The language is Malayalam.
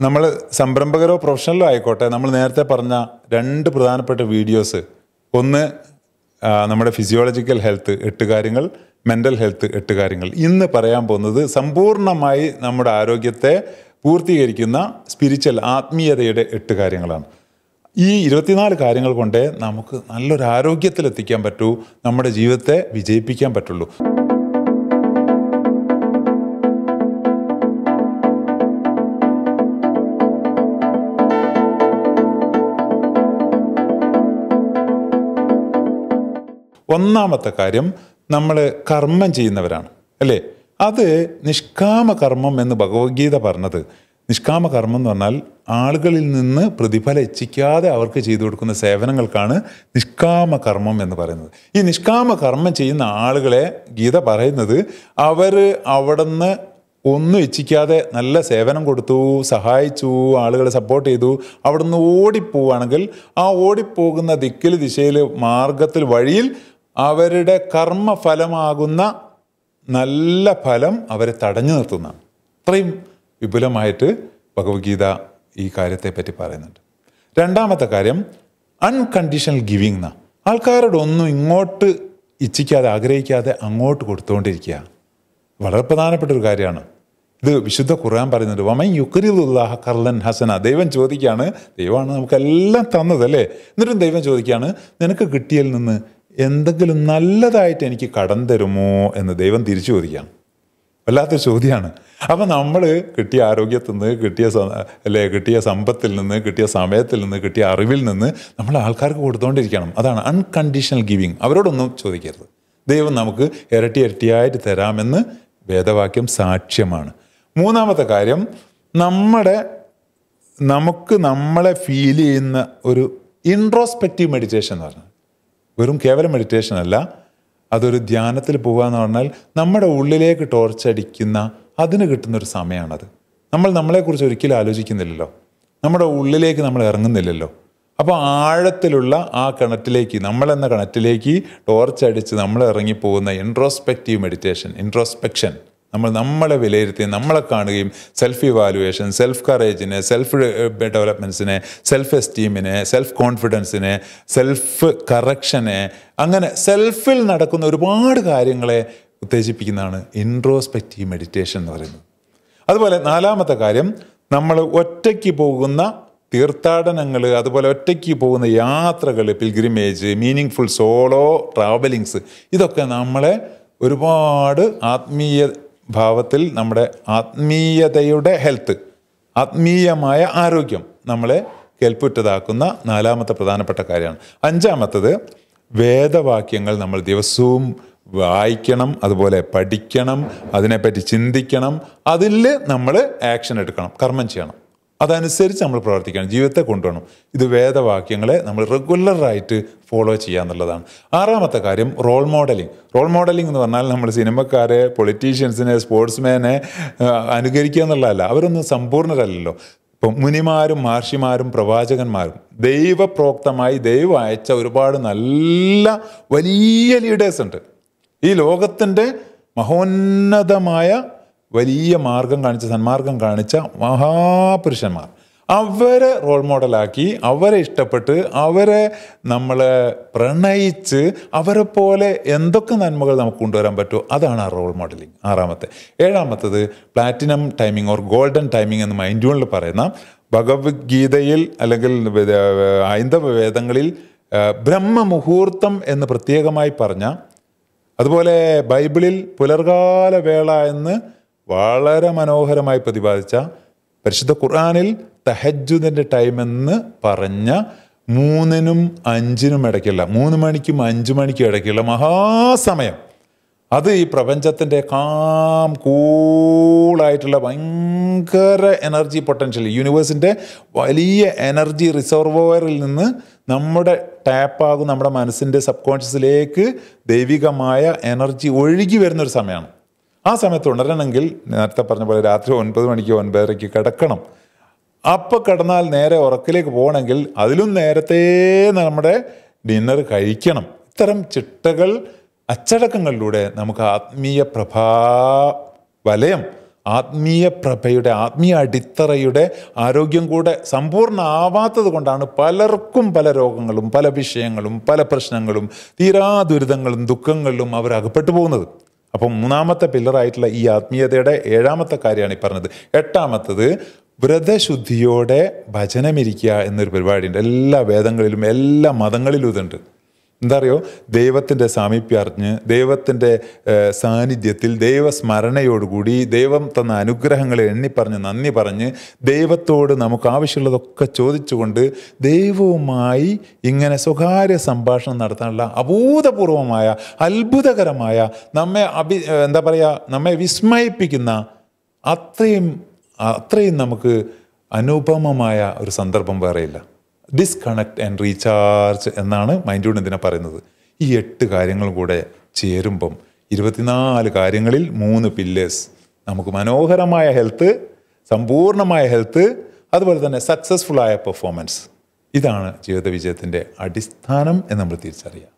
നമ്മൾ സംരംഭകരോ പ്രൊഫഷണലോ ആയിക്കോട്ടെ നമ്മൾ നേരത്തെ പറഞ്ഞ രണ്ട് പ്രധാനപ്പെട്ട വീഡിയോസ് ഒന്ന് നമ്മുടെ ഫിസിയോളജിക്കൽ ഹെൽത്ത് എട്ട് കാര്യങ്ങൾ മെന്റൽ ഹെൽത്ത് എട്ട് കാര്യങ്ങൾ. ഇന്ന് പറയാൻ പോകുന്നത് സമ്പൂർണമായി നമ്മുടെ ആരോഗ്യത്തെ പൂർത്തീകരിക്കുന്ന സ്പിരിച്വൽ ആത്മീയതയുടെ എട്ട് കാര്യങ്ങളാണ്. ഈ ഇരുപത്തിനാല് കാര്യങ്ങൾ കൊണ്ടേ നമുക്ക് നല്ലൊരു ആരോഗ്യത്തിലെത്തിക്കാൻ പറ്റൂ നമ്മുടെ ജീവിതത്തെ വിജയിപ്പിക്കാൻ പറ്റുള്ളൂ. ഒന്നാമത്തെ കാര്യം നമ്മൾ കർമ്മം ചെയ്യുന്നവരാണ് അല്ലേ? അത് നിഷ്കാമ കർമ്മം എന്ന് ഭഗവത്ഗീത പറഞ്ഞത്. നിഷ്കാമ കർമ്മം എന്ന് പറഞ്ഞാൽ ആളുകളിൽ നിന്ന് പ്രതിഫലം ഇച്ഛിക്കാതെ അവർക്ക് ചെയ്തു കൊടുക്കുന്ന സേവനങ്ങൾക്കാണ് നിഷ്കാമ കർമ്മം എന്ന് പറയുന്നത്. ഈ നിഷ്കാമ കർമ്മം ചെയ്യുന്ന ആളുകളെ ഗീത പറയുന്നത് അവർ അവിടുന്ന് ഒന്നും ഇച്ഛിക്കാതെ നല്ല സേവനം കൊടുത്തു സഹായിച്ചു ആളുകളെ സപ്പോർട്ട് ചെയ്തു അവിടുന്ന് ഓടിപ്പോവുകയാണെങ്കിൽ ആ ഓടിപ്പോകുന്ന ദിക്കിൽ ദിശയിൽ മാർഗത്തിൽ വഴിയിൽ അവരുടെ കർമ്മഫലമാകുന്ന നല്ല ഫലം അവരെ തടഞ്ഞു നിർത്തുന്നതാണ്. അത്രയും വിപുലമായിട്ട് ഭഗവത്ഗീത ഈ കാര്യത്തെപ്പറ്റി പറയുന്നുണ്ട്. രണ്ടാമത്തെ കാര്യം അൺകണ്ടീഷണൽ ഗിവിങ് എന്ന ആൾക്കാരോട് ഒന്നും ഇങ്ങോട്ട് ഇച്ഛിക്കാതെ ആഗ്രഹിക്കാതെ അങ്ങോട്ട് കൊടുത്തുകൊണ്ടിരിക്കുക വളരെ പ്രധാനപ്പെട്ട ഒരു കാര്യമാണ്. ഇത് വിശുദ്ധ ഖുർആൻ പറയുന്നുണ്ട് വമൻ യുക്രിദുല്ലാഹ കർലൻ ഹസന. ദൈവം ചോദിക്കുകയാണ് ദൈവമാണ് നമുക്കെല്ലാം തന്നത് അല്ലേ? എന്നിട്ടും ദൈവം ചോദിക്കുകയാണ് നിനക്ക് കിട്ടിയതിൽ നിന്ന് എന്തെങ്കിലും നല്ലതായിട്ട് എനിക്ക് കടം തരുമോ എന്ന് ദൈവം തിരിച്ചു ചോദിക്കുകയാണ് വല്ലാത്തൊരു ചോദ്യമാണ്. അപ്പം നമ്മൾ കിട്ടിയ ആരോഗ്യത്തിൽ നിന്ന് കിട്ടിയ അല്ലെ കിട്ടിയ സമ്പത്തിൽ നിന്ന് കിട്ടിയ സമയത്തിൽ നിന്ന് കിട്ടിയ അറിവിൽ നിന്ന് നമ്മൾ ആൾക്കാർക്ക് കൊടുത്തുകൊണ്ടിരിക്കണം അതാണ് അൺകണ്ടീഷണൽ ഗിവിങ് അവരോടൊന്നും ചോദിക്കരുത്. ദൈവം നമുക്ക് ഇരട്ടി ഇരട്ടിയായിട്ട് തരാമെന്ന് വേദവാക്യം സാക്ഷ്യമാണ്. മൂന്നാമത്തെ കാര്യം നമ്മുടെ നമുക്ക് നമ്മളെ ഫീൽ ചെയ്യുന്ന ഒരു ഇൻട്രോസ്പെക്റ്റീവ് മെഡിറ്റേഷൻ എന്ന് പറഞ്ഞാൽ വെറും കേവലം മെഡിറ്റേഷൻ അല്ല. അതൊരു ധ്യാനത്തിൽ പോകുക എന്ന് പറഞ്ഞാൽ നമ്മുടെ ഉള്ളിലേക്ക് ടോർച്ചടിക്കുന്ന അതിന് കിട്ടുന്നൊരു സമയമാണത് നമ്മൾ നമ്മളെക്കുറിച്ച് ഒരിക്കലും ആലോചിക്കുന്നില്ലല്ലോ. നമ്മുടെ ഉള്ളിലേക്ക് നമ്മൾ ഇറങ്ങുന്നില്ലല്ലോ. അപ്പോൾ ആഴത്തിലുള്ള ആ കിണറ്റിലേക്ക് നമ്മളെന്ന കിണറ്റിലേക്ക് ടോർച്ചടിച്ച് നമ്മൾ ഇറങ്ങിപ്പോകുന്ന ഇൻട്രോസ്പെക്റ്റീവ് മെഡിറ്റേഷൻ ഇൻട്രോസ്പെക്ഷൻ നമ്മൾ നമ്മളെ വിലയിരുത്തി നമ്മളെ കാണുകയും സെൽഫ് ഇവാലുവേഷൻ സെൽഫ് കറേജിനെ സെൽഫ് ഡെവലപ്മെന്റ്സിനെ സെൽഫ് എസ്റ്റീമിനെ സെൽഫ് കോൺഫിഡൻസിനെ സെൽഫ് കറക്ഷനെ അങ്ങനെ സെൽഫിൽ നടക്കുന്ന ഒരുപാട് കാര്യങ്ങളെ ഉത്തേജിപ്പിക്കുന്നതാണ് ഇൻട്രോസ്പെക്റ്റീവ് മെഡിറ്റേഷൻ എന്ന് പറയുന്നത്. അതുപോലെ നാലാമത്തെ കാര്യം നമ്മൾ ഒറ്റയ്ക്ക് പോകുന്ന തീർത്ഥാടനങ്ങൾ അതുപോലെ ഒറ്റയ്ക്ക് പോകുന്ന യാത്രകൾ pilgrimage meaning full solo travellings ഇതൊക്കെ നമ്മളെ ഒരുപാട് ആത്മീയ ഭാവത്തിൽ നമ്മുടെ ആത്മീയതയുടെ ഹെൽത്ത് ആത്മീയമായ ആരോഗ്യം നമ്മളെ കേൾപ്പുറ്റതാക്കുന്ന നാലാമത്തെ പ്രധാനപ്പെട്ട കാര്യമാണ്. അഞ്ചാമത്തത് വേദവാക്യങ്ങൾ നമ്മൾ ദിവസവും വായിക്കണം അതുപോലെ പഠിക്കണം അതിനെപ്പറ്റി ചിന്തിക്കണം അതിൽ നമ്മൾ ആക്ഷൻ എടുക്കണം കർമ്മം ചെയ്യണം. അതനുസരിച്ച് നമ്മൾ പ്രവർത്തിക്കണം ജീവിതത്തെ കൊണ്ടുപോകണം. ഇത് വേദവാക്യങ്ങളെ നമ്മൾ റെഗുലറായിട്ട് ഫോളോ ചെയ്യുക എന്നുള്ളതാണ്. ആറാമത്തെ കാര്യം റോൾ മോഡലിംഗ് റോൾ മോഡലിംഗ് എന്ന് പറഞ്ഞാൽ നമ്മൾ സിനിമക്കാരെ പൊളിറ്റീഷ്യൻസിനെ സ്പോർട്സ്മാനെ അനുകരിക്കുക എന്നുള്ളതല്ല. അവരൊന്നും സമ്പൂർണരല്ലല്ലോ ഇപ്പം മുനിമാരും മഹർഷിമാരും പ്രവാചകന്മാരും ദൈവപ്രോക്തമായി ദൈവം അയച്ച ഒരുപാട് നല്ല വലിയ ലീഡേഴ്സ് ഉണ്ട്. ഈ ലോകത്തിന്റെ മഹോന്നതമായ വലിയ മാർഗം കാണിച്ച സന്മാർഗം കാണിച്ച മഹാപുരുഷന്മാർ. അവരെ റോൾ മോഡലാക്കി അവരെ ഇഷ്ടപ്പെട്ട് അവരെ നമ്മൾ പ്രണയിച്ച് അവരെ പോലെ എന്തൊക്കെ നന്മകൾ നമുക്ക് കൊണ്ടുവരാൻ പറ്റുമോ അതാണ് ആ റോൾ മോഡലിംഗ് ആറാമത്തെ. ഏഴാമത്തത് platinum timing or golden timing എന്ന് മൈൻഡ്യൂണിൽ പറയുന്ന ഭഗവത്ഗീതയിൽ അല്ലെങ്കിൽ ഹൈന്ദവ വേദങ്ങളിൽ ബ്രഹ്മമുഹൂർത്തം എന്ന് പ്രത്യേകമായി പറഞ്ഞ അതുപോലെ ബൈബിളിൽ പുലർകാല വേള എന്ന് വളരെ മനോഹരമായി പ്രതിപാദിച്ച പരിശുദ്ധ ഖുർആാനിൽ തഹജുദിന്റെ ടൈം എന്ന് പറഞ്ഞ മൂന്നിനും അഞ്ചിനും ഇടയ്ക്കുള്ള മൂന്ന് മണിക്കും അഞ്ച് മണിക്കും ഇടയ്ക്കുള്ള മഹാസമയം. അത് ഈ പ്രപഞ്ചത്തിന്റെ കാം കൂളായിട്ടുള്ള ഭയങ്കര എനർജി പൊട്ടൻഷ്യൽ യൂണിവേഴ്സിന്റെ വലിയ എനർജി റിസർവോയറിൽ നിന്ന് നമ്മുടെ ടാപ്പാകും നമ്മുടെ മനസ്സിന്റെ സബ് കോൺഷ്യസിലേക്ക് ദൈവികമായ എനർജി ഒഴുകി വരുന്നൊരു സമയമാണ്. ആ സമയത്ത് ഉണരണമെങ്കിൽ നേരത്തെ പറഞ്ഞ പോലെ രാത്രി ഒൻപത് മണിക്ക് ഒൻപതരയ്ക്ക് കിടക്കണം. അപ്പോൾ കിടന്നാൽ നേരെ ഉറക്കിലേക്ക് പോകണമെങ്കിൽ അതിലും നേരത്തെ നമ്മുടെ ഡിന്നർ കഴിക്കണം. ഇത്തരം ചിട്ടകൾ അച്ചടക്കങ്ങളിലൂടെ നമുക്ക് ആത്മീയ പ്രഭാ വലയം ആത്മീയ പ്രഭയുടെ ആത്മീയ അടിത്തറയുടെ ആരോഗ്യം കൂടെ സമ്പൂർണ ആവാത്തത് കൊണ്ടാണ് പലർക്കും പല രോഗങ്ങളും പല വിഷയങ്ങളും പല പ്രശ്നങ്ങളും തീരാ ദുരിതങ്ങളും ദുഃഖങ്ങളിലും അവർ അകപ്പെട്ടു പോകുന്നത്. അപ്പം മൂന്നാമത്തെ പില്ലറായിട്ടുള്ള ഈ ആത്മീയതയുടെ ഏഴാമത്തെ കാര്യമാണ് ഈ പറഞ്ഞത്. എട്ടാമത്തത് വ്രതശുദ്ധിയോടെ ഭജനമിരിക്കുക എന്നൊരു പരിപാടിയുണ്ട്. എല്ലാ വേദങ്ങളിലും എല്ലാ മതങ്ങളിലും ഇതുണ്ട്. എന്താ അറിയോ ദൈവത്തിന്റെ സാമീപ്യം അറിഞ്ഞ് ദൈവത്തിന്റെ സാന്നിധ്യത്തിൽ ദൈവസ്മരണയോടുകൂടി ദൈവം തന്ന അനുഗ്രഹങ്ങളെ എണ്ണിപ്പറഞ്ഞ് നന്ദി പറഞ്ഞ് ദൈവത്തോട് നമുക്ക് ആവശ്യമുള്ളതൊക്കെ ചോദിച്ചുകൊണ്ട് ദൈവവുമായി ഇങ്ങനെ സ്വകാര്യ സംഭാഷണം നടത്താനുള്ള അഭൂതപൂർവമായ അത്ഭുതകരമായ നമ്മെ അഭി എന്താ പറയുക നമ്മെ വിസ്മയിപ്പിക്കുന്ന അത്രയും അത്രയും നമുക്ക് അനുപമമായ ഒരു സന്ദർഭം വേറെയില്ല. ഡിസ്കണക്ട് ആൻഡ് റീചാർജ് എന്നാണ് മൈൻഡ് യൂൺ ഇതിനെ പറയുന്നത്? ഈ എട്ട് കാര്യങ്ങൾ കൂടെ ചേരുമ്പം ഇരുപത്തിനാല് കാര്യങ്ങളിൽ മൂന്ന് പില്ലേഴ്സ് നമുക്ക് മനോഹരമായ ഹെൽത്ത് സമ്പൂർണമായ ഹെൽത്ത് അതുപോലെ തന്നെ സക്സസ്ഫുള്ളായ പെർഫോമൻസ് ഇതാണ് ജീവിത വിജയത്തിന്റെ അടിസ്ഥാനം എന്ന് നമ്മൾ തിരിച്ചറിയുക